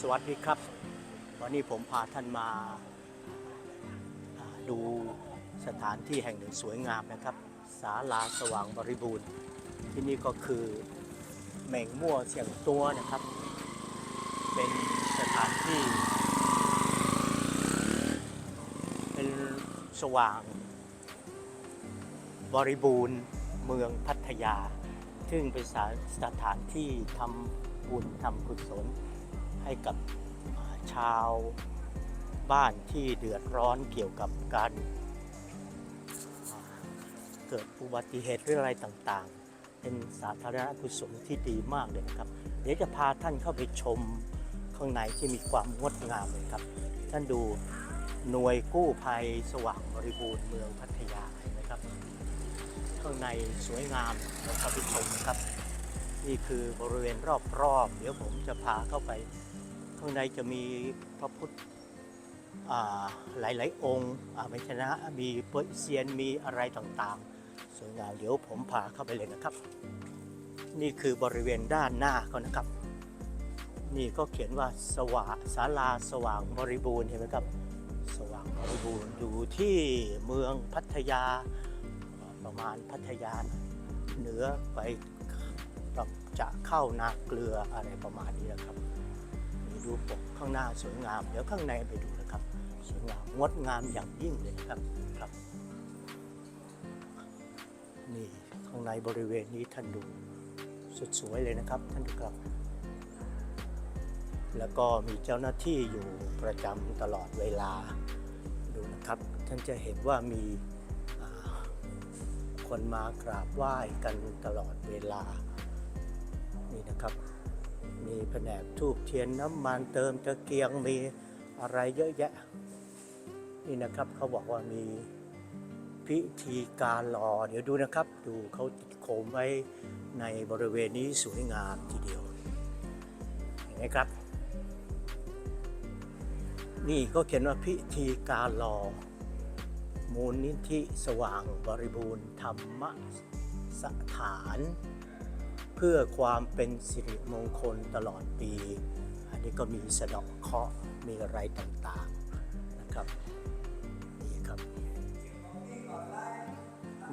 สวัสดีครับ วันนี้ผมพาท่านมาดูสถานที่แห่งหนึ่งสวยงามนะครับศาลาสว่างบริบูรณ์ ที่นี่ก็คือเหม่งมั่วเสียงตัวนะครับ เป็นสถานที่ เป็นสว่าง บริบูรณ์เมืองพัทยา ซึ่งเป็นสถานที่ทำบุญทำกุศล ให้กับชาวบ้านที่เดือดร้อนเกี่ยวกับการเกิดอุบัติเหตุหรืออะไรต่างๆ เป็นสาธารณกุศลที่ดีมากเลยนะครับ เดี๋ยวจะพาท่านเข้าไปชมข้างในที่มีความงดงามเลยครับ ท่านดูหน่วยกู้ภัยสว่างบริบูรณ์เมืองพัทยาเห็นไหมครับ ข้างในสวยงามเราเข้าไปชมนะครับ นี่คือบริเวณรอบๆ เดี๋ยวผมจะพาเข้าไป ข้างในจะมีพระพุทธอ่าหลาย ๆ องค์ไม่ใช่นะมีเปอร์เซียนมีอะไรต่างๆสวยงามเดี๋ยวผมพาเข้าไปเลยนะครับ นี่คือบริเวณด้านหน้าเขานะครับ นี่ก็เขียนว่าสว่างศาลาสว่างบริบูรณ์เห็นไหมครับ สว่างบริบูรณ์อยู่ที่เมืองพัทยาประมาณพัทยาเหนือไปจะเข้านาเกลืออะไรประมาณนี้นะครับ ดูปกข้างหน้าสวยงาม เดี๋ยวข้างในไปดูนะครับ สวยงามงดงามอย่างยิ่งเลยนะครับครับ นี่ข้างในบริเวณนี้ท่านดูสุดสวยเลยนะครับ ท่านดูครับ แล้วก็มีเจ้าหน้าที่อยู่ประจำตลอดเวลาดูนะครับ ท่านจะเห็นว่ามีคนมากราบไหว้กันตลอดเวลานี่นะครับ มีแผนกทูบเทียนน้ำมันเติมตะเกียงมีอะไรเยอะแยะ นี่นะครับเขาบอกว่ามีพิธีการรอเดี๋ยวดูนะครับ ดูเขาติดโคมไว้ในบริเวณนี้สวยงามทีเดียวเห็นไหมครับ นี่ก็เขียนว่าพิธีการรอมูลนิธิสว่างบริบูรณ์ธรรมสถาน เพื่อความเป็นสิริมงคลตลอดปี อันนี้ก็มีสะดอกเคราะห์มีอะไรต่างๆนะครับนี่ครับ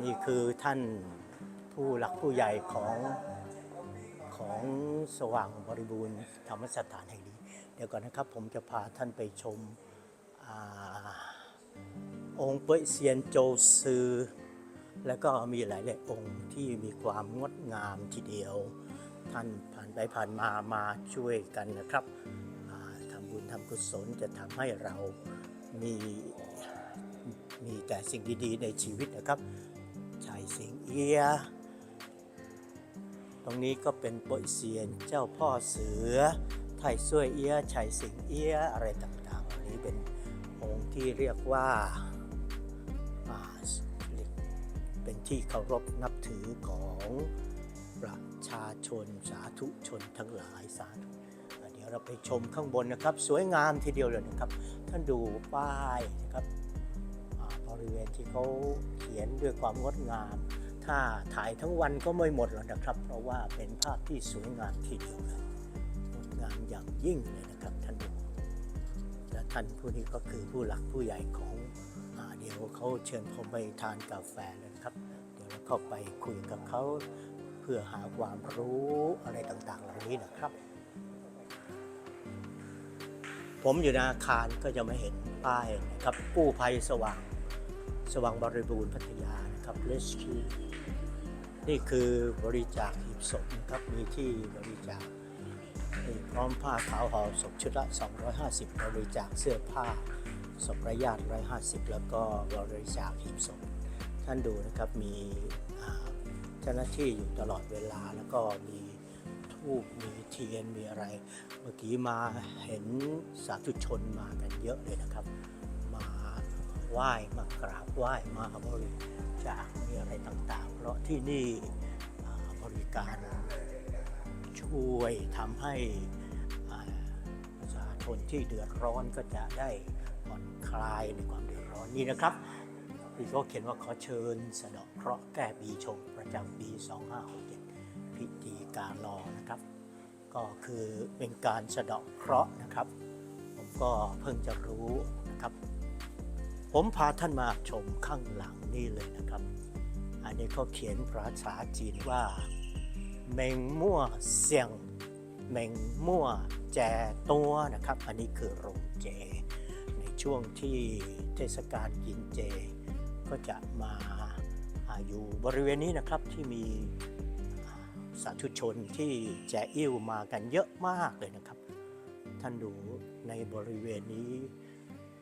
นี่คือท่านผู้หลักผู้ใหญ่ของของสว่างบริบูรณ์ธรรมสถานแห่งนี้ เดี๋ยวก่อนนะครับผมจะพาท่านไปชมอองค์เปยเซียนโจซือ แล้วก็มีหลายๆองค์ที่มีความงดงามทีเดียว ท่านผ่านไปผ่านมามาช่วยกันนะครับทำบุญทำกุศลจะทำให้เรามีมีแต่สิ่งดีๆในชีวิตนะครับชายสิงเอีย ตรงนี้ก็เป็นปยเซียนเจ้าพ่อเสือ ไทยซวยเอียชัยสิงเอียอะไรต่างๆอันนี้เป็นองค์ที่เรียกว่า เป็นที่เคารพนับถือของประชาชนสาธุชนทั้งหลายสาธุเดี๋ยวเราไปชมข้างบนนะครับ สวยงามทีเดียวเลยนะครับ ท่านดูป้ายนะครับบริเวณที่เขาเขียนด้วยความงดงาม ถ้าถ่ายทั้งวันก็ไม่หมดหรอกนะครับ เพราะว่าเป็นภาพที่สวยงามทีเดียวเลยงดงามอย่างยิ่งเลยนะครับท่านดูและท่านผู้นี้ก็คือผู้หลักผู้ใหญ่ของอเดี๋ยวเขาเชิญผมไปทานกาแฟเลย นะครับ เดี๋ยวเราเข้าไปคุยกับเขาเพื่อหาความรู้อะไรต่างๆ เหล่านี้นะครับ ผมอยู่ในอาคารก็จะไม่เห็นป้ายนะครับกู้ภัยสว่างสว่างบริบูรณ์พัทยานะครับ Rescue นี่คือบริจาคหีบศพนะครับมีที่บริจาคพร้อมผ้าขาวห่อศพชุดละ 250 บริจาคเสื้อผ้าศพระญาติ150 แล้วก็บริจาคหีบศพ ท่านดูนะครับมีเจ้าหน้าที่อยู่ตลอดเวลาแล้วก็มีทูบมีเทียนมีอะไร เมื่อกี้มาเห็นสาธุชนมากันเยอะเลยนะครับ มาไหว้มากราบไหว้มาบริจาคมีอะไรต่างๆ เพราะที่นี่บริการช่วยทำให้อ่าประชาชนที่เดือดร้อนก็จะได้ผ่อนคลายในความเดือดร้อนนี่นะครับ ที่เขาเขียนว่าขอเชิญสะดาะเคราะห์แก้ปีชงประจำปี 2567พิธีการรอนะครับ ก็คือเป็นการสะดาะเคราะห์นะครับ ผมก็เพิ่งจะรู้นะครับ ผมพาท่านมาชมข้างหลังนี่เลยนะครับ อันนี้เขาเขียนภาษาจีนว่าเมงมั่วเสียงเมงมั่วแจตัวนะครับ อันนี้คือโรงเจ ในช่วงที่เทศกาลกินเจ ก็จะมาอยู่บริเวณนี้นะครับที่มีสาธุชนที่แจอิ่วมากันเยอะมากเลยนะครับ ท่านดูในบริเวณนี้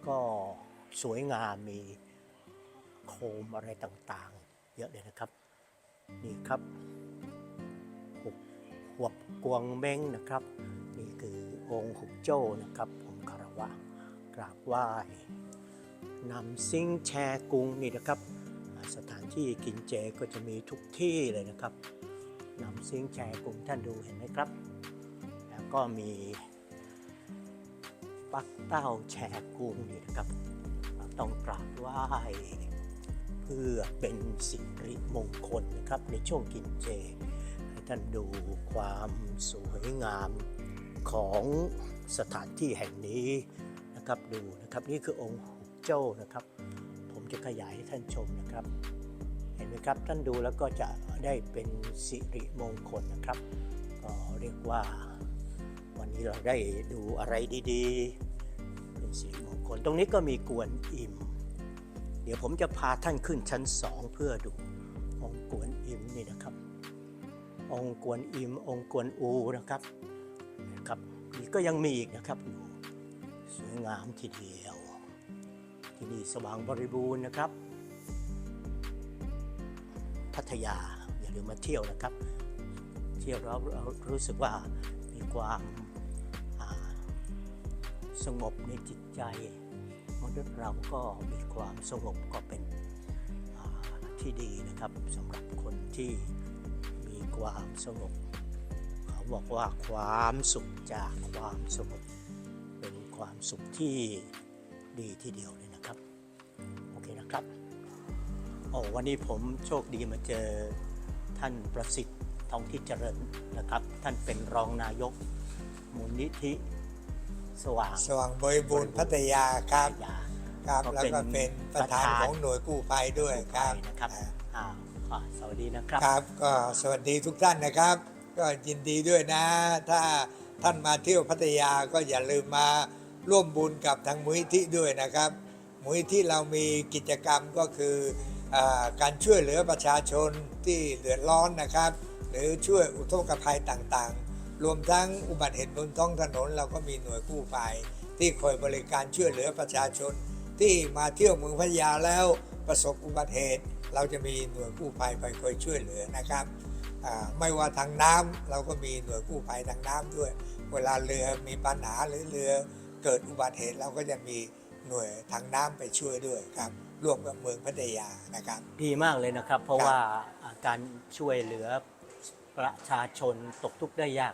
ก็สวยงามมีโคมอะไรต่างๆ เยอะเลยนะครับ นี่ครับหุบหวบกวงเม้งนะครับ นี่คือองค์หุบโจ้นะครับผมคารวะกราบไหว้ นำซิงแชกุงนี่นะครับ สถานที่กินเจก็จะมีทุกที่เลยนะครับนำซิงแชกุงท่านดูเห็นไหมครับ แล้วก็มีปักเต้าแชกุงนี่นะครับต้องกราบไหว้เพื่อเป็นสิริมงคลนะครับในช่วงกินเจ ให้ท่านดูความสวยงามของสถานที่แห่งนี้นะครับดูนะครับนี่คือองค์ หุบโจ้นะครับ ผมจะขยายให้ท่านชมนะครับ เห็นไหมครับท่านดูแล้วก็จะได้เป็นสิริมงคลนะครับ ก็เรียกว่า วันนี้เราได้ดูอะไรดีๆ เป็นสิริมงคล ตรงนี้ก็มีกวนอิม เดี๋ยวผมจะพาท่านขึ้นชั้นสองเพื่อดูองค์กวนอิมนี่นะครับ องค์กวนอิม องค์กวนอูนะครับนะครับนี่ก็ยังมีอีกนะครับอยู่สวยงามทีเดียว ที่นี่สว่างบริบูรณ์นะครับ พัทยาอย่าลืมมาเที่ยวนะครับ เที่ยวแล้วเรารู้สึกว่ามีความสงบในจิตใจมนุษย์เราก็มีความสงบก็เป็นที่ดีนะครับสำหรับคนที่มีความสงบเขาบอกว่าความสุขจากความสงบเป็นความสุขที่ดีทีเดียวเลย ครับโอเคนะครับ โอ้วันนี้ผมโชคดีมาเจอท่านประสิทธิ์ทองที่เจริญนะครับ ท่านเป็นรองนายกมูลนิธิสว่างสว่างบริบูรณ์พัทยาครับพัทยาครับก็แล้วเป็นก็เป็นประธานประธานของหน่วยกู้ภัยด้วยครับนะครับอ่าอ่าอ่าสวัสดีนะครับครับ ก็สวัสดีทุกท่านนะครับ ก็ยินดีด้วยนะ ถ้าท่านมาเที่ยวพัทยาก็อย่าลืมมาร่วมบุญกับทางมูลนิธิด้วยนะครับ มูลนิธิเรามีกิจกรรมก็คืออการช่วยเหลือประชาชนที่เดือดร้อนนะครับ หรือช่วยอุทกภัยต่างๆ รวมทั้งอุบัติเหตุบนท้องถนน เราก็มีหน่วยกู้ภัยที่คอยบริการช่วยเหลือประชาชน ที่มาเที่ยวเมืองพัทยาแล้วประสบอุบัติเหตุ เราจะมีหน่วยกู้ภัยไปคอยช่วยเหลือนะครับไม่ว่าทางน้ำเราก็มีหน่วยกู้ภัยทางน้ำด้วย เวลาเรือมีปัญหาหรือเรือเกิดอุบัติเหตุเราก็จะมี หน่วยทางน้ำไปช่วยด้วยครับร่วมกับเมืองพัทยานะครับ ดีมากเลยนะครับ เพราะครับว่าอ่าการช่วยเหลือประชาชนตกทุกข์ได้ยาก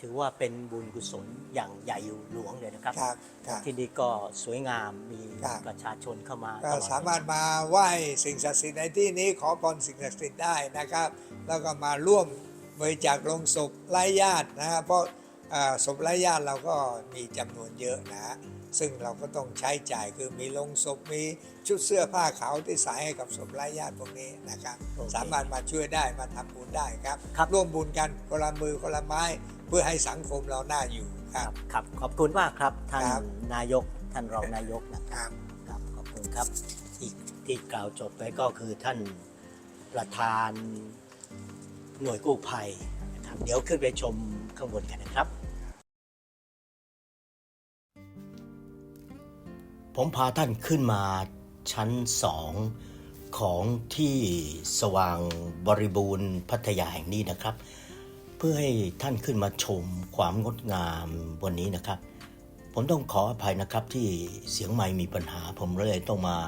ถือว่าเป็นบุญกุศลอย่างใหญ่หลวงเลยนะครับครับครับที่นี่ก็สวยงามมีครับประชาชนเข้ามาก็ตลอดสามารถมาไหว้สิ่งศักดิ์สิทธิ์ในที่นี้ขอพรสิ่งศักดิ์สิทธิ์ได้นะครับ แล้วก็มาร่วมบริจาคลงศพไร้ญาตินะฮะเพราะอ่าศพไร้ญาติเราก็มีจำนวนเยอะนะฮะ ซึ่งเราก็ต้องใช้จ่ายคือมีลงศพมีชุดเสื้อผ้าขาวที่ใส่ให้กับศพไร้ญาติพวกนี้นะครับโอเคสามารถมาช่วยได้มาทำบุญได้ครับครับร่วมบุญกันคนละมือคนละไม้ เพื่อให้สังคมเราน่าอยู่คครัรับบครับขอบคุณมากครับท่านครับนายกท่านรองนายกนะครับครับครับขอบคุณครับที่ที่กล่าวจบไปก็คือท่านประธานหน่วยกู้ภัยนะครับเดี๋ยวขึ้นไปชมข้างบนกันนะครับ ผมพาท่านขึ้นมาชั้นสองของที่สว่างบริบูรณ์พัทยาแห่งนี้นะครับ เพื่อให้ท่านขึ้นมาชมความงดงามวันนี้นะครับ ผมต้องขออภัยนะครับที่เสียงไมค์มีปัญหา ผมเลยต้องมา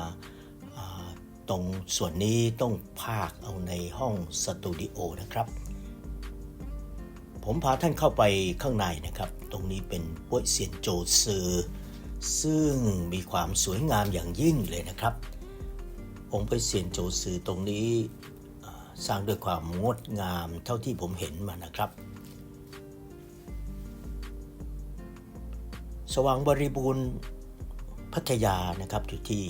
าตรงส่วนนี้ต้องพากเอาในห้องสตูดิโอนะครับ ผมพาท่านเข้าไปข้างในนะครับ ตรงนี้เป็นป้วยเซียนโจซือ ซึ่งมีความสวยงามอย่างยิ่งเลยนะครับ องค์ป้วยเซียนโจซือตรงนี้สร้างด้วยความงดงามเท่าที่ผมเห็นมานะครับ สว่างบริบูรณ์พัทยานะครับอยู่ที่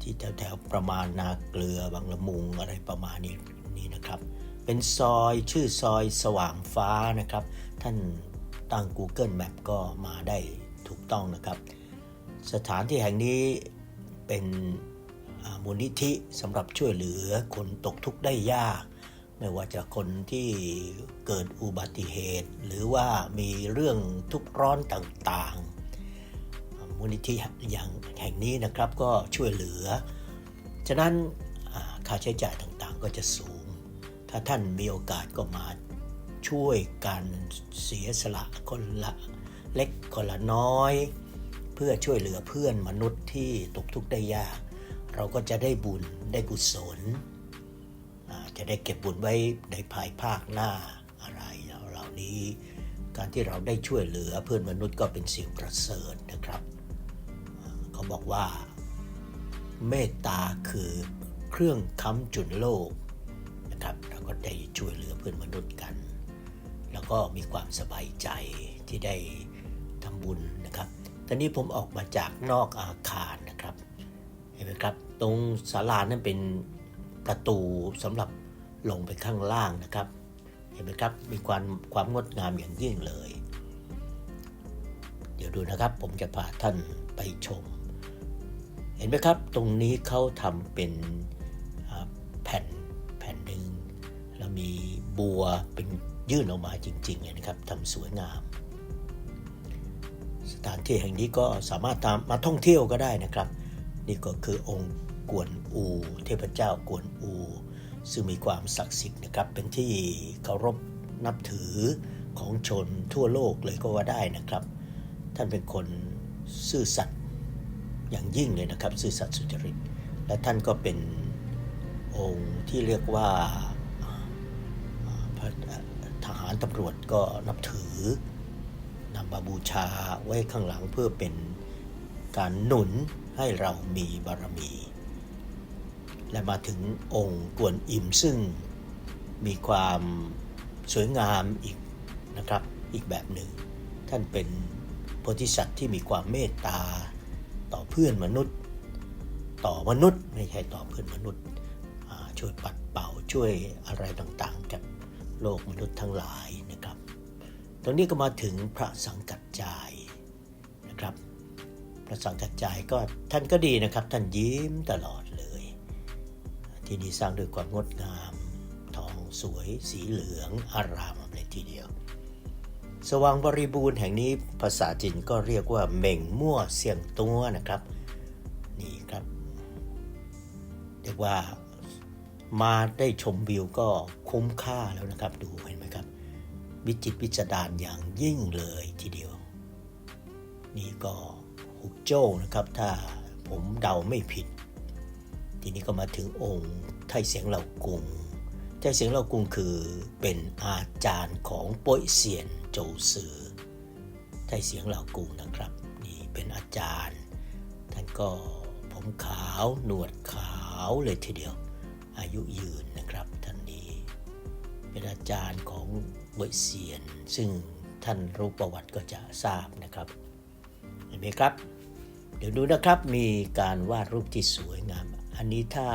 ที่แถวแถวประมาณนาเกลือบางละมุงอะไรประมาณนี้นี่นะครับ เป็นซอยชื่อซอยสว่างฟ้านะครับ ท่านตั้ง Google Map ก็มาได้ ต้องนะครับ สถานที่แห่งนี้เป็นมูลนิธิสำหรับช่วยเหลือคนตกทุกข์ได้ยาก ไม่ว่าจะคนที่เกิดอุบัติเหตุ หรือว่ามีเรื่องทุกข์ร้อนต่างๆ มูลนิธิอย่างแห่งนี้นะครับก็ช่วยเหลือ ฉะนั้นค่าใช้จ่ายต่างๆก็จะสูง ถ้าท่านมีโอกาสก็มาช่วยกันเสียสละคนละ เล็กคนละน้อย เพื่อช่วยเหลือเพื่อนมนุษย์ที่ตกทุกข์ได้ยาก เราก็จะได้บุญได้กุศลจะได้เก็บบุญไว้ในภายภาคหน้าอะไรเหล่านี้ การที่เราได้ช่วยเหลือเพื่อนมนุษย์ก็เป็นสิ่งประเสริฐนะครับ เขาบอกว่า เมตตาคือเครื่องค้ำจุนโลกนะครับเราก็ได้ช่วยเหลือเพื่อนมนุษย์กัน แล้วก็มีความสบายใจที่ได้ บุญนะครับตอนนี้ผมออกมาจากนอกอาคารนะครับ เห็นไหมครับ ตรงศาลานั้นเป็นประตูสำหรับลงไปข้างล่างนะครับ เห็นไหมครับ มีความความงดงามอย่างยิ่งเลย เดี๋ยวดูนะครับ ผมจะพาท่านไปชม เห็นไหมครับ ตรงนี้เขาทำเป็นแผ่นแผ่นหนึ่งแล้วมีบัวเป็นยื่นออกมาจริงๆเลยนะครับทำสวยงาม ถานที่แห่งนี้ก็สามารถตามมาท่องเที่ยวก็ได้นะครับ นี่ก็คือองค์กวนอู เทพเจ้ากวนอู ซึ่งมีความศักดิ์สิทธิ์นะครับ เป็นที่เคารพนับถือของชนทั่วโลกเลยก็ว่าได้นะครับ ท่านเป็นคนซื่อสัตย์อย่างยิ่งเลยนะครับ ซื่อสัตย์สุจริต และท่านก็เป็นองค์ที่เรียกว่าทหารตำรวจก็นับถือ นำมาบูชาไว้ข้างหลังเพื่อเป็นการหนุนให้เรามีบารมี และมาถึงองค์กวนอิมซึ่งมีความสวยงามอีกนะครับอีกแบบหนึ่ง ท่านเป็นโพธิสัตว์ที่มีความเมตตาต่อเพื่อนมนุษย์ ต่อมนุษย์ไม่ใช่ต่อเพื่อนมนุษย์ช่วยปัดเป่าช่วยอะไรต่างๆ กับโลกมนุษย์ทั้งหลายนะครับ รงนี้ก็มาถึงพระสังกัจจายนะครับ พระสังกัจจายก็ท่านก็ดีนะครับ ท่านยิ้มตลอดเลย ที่นี่สร้างด้วยความงดงาม ทองสวยสีเหลืองอารามเลยทีเดียว สว่างบริบูรณ์แห่งนี้ภาษาจีนก็เรียกว่าเหม่งมั่วเสียงตัวนะครับนี่ครับ เรียกว่ามาได้ชมวิวก็คุ้มค่าแล้วนะครับ ดูเห็นไหมครับ วิจิตวิจารณ์อย่างยิ่งเลยทีเดียว นี่ก็ฮุกโจ้นะครับ ถ้าผมเดาไม่ผิด ทีนี้ก็มาถึงองค์ไทเสียงเหล่ากรุงไทเสียงเหล่ากรุงคือเป็นอาจารย์ของโป้ยเซียนโจซือไทเสียงเหล่ากรุงนะครับ นี่เป็นอาจารย์ ท่านก็ผมขาวหนวดขาวเลยทีเดียว อายุยืน เป็นอาจารย์ของเวยเซียน ซึ่งท่านรู้ประวัติก็จะทราบนะครับเห็นไหมครับ เดี๋ยวดูนะครับมีการวาดรูปที่สวยงาม อันนี้ถ้า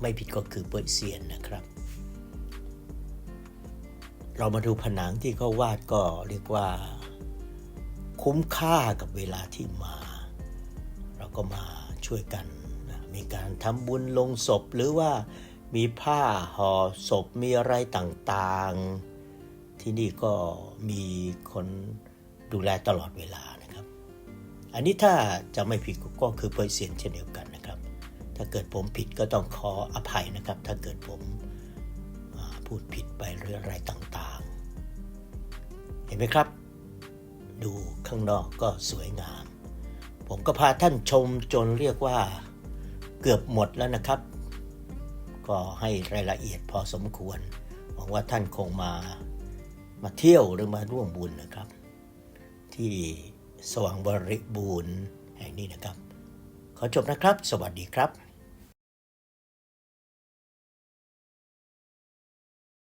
ไม่ผิดก็คือเวยเซียนนะครับ เรามาดูผนังที่เขาวาดก็เรียกว่า คุ้มค่ากับเวลาที่มา เราก็มาช่วยกันมีการทำบุญลงศพหรือว่า มีผ้าห่อศพมีอะไรต่างๆ ที่นี่ก็มีคนดูแลตลอดเวลานะครับ อันนี้ถ้าจะไม่ผิดก็คือเปอร์เซียนเช่นเดียวกันนะครับ ถ้าเกิดผมผิดก็ต้องขออภัยนะครับ ถ้าเกิดผมพูดผิดไปหรืออะไรต่างๆ เห็นไหมครับ ดูข้างนอกก็สวยงาม ผมก็พาท่านชมจนเรียกว่าเกือบหมดแล้วนะครับ ก็ให้รายละเอียดพอสมควรหวังว่าท่านคงมามาเที่ยวหรือมาร่วมบุญนะครับ ที่สว่างบริบูรณ์แห่งนี้นะครับ ขอจบนะครับ สวัสดีครับ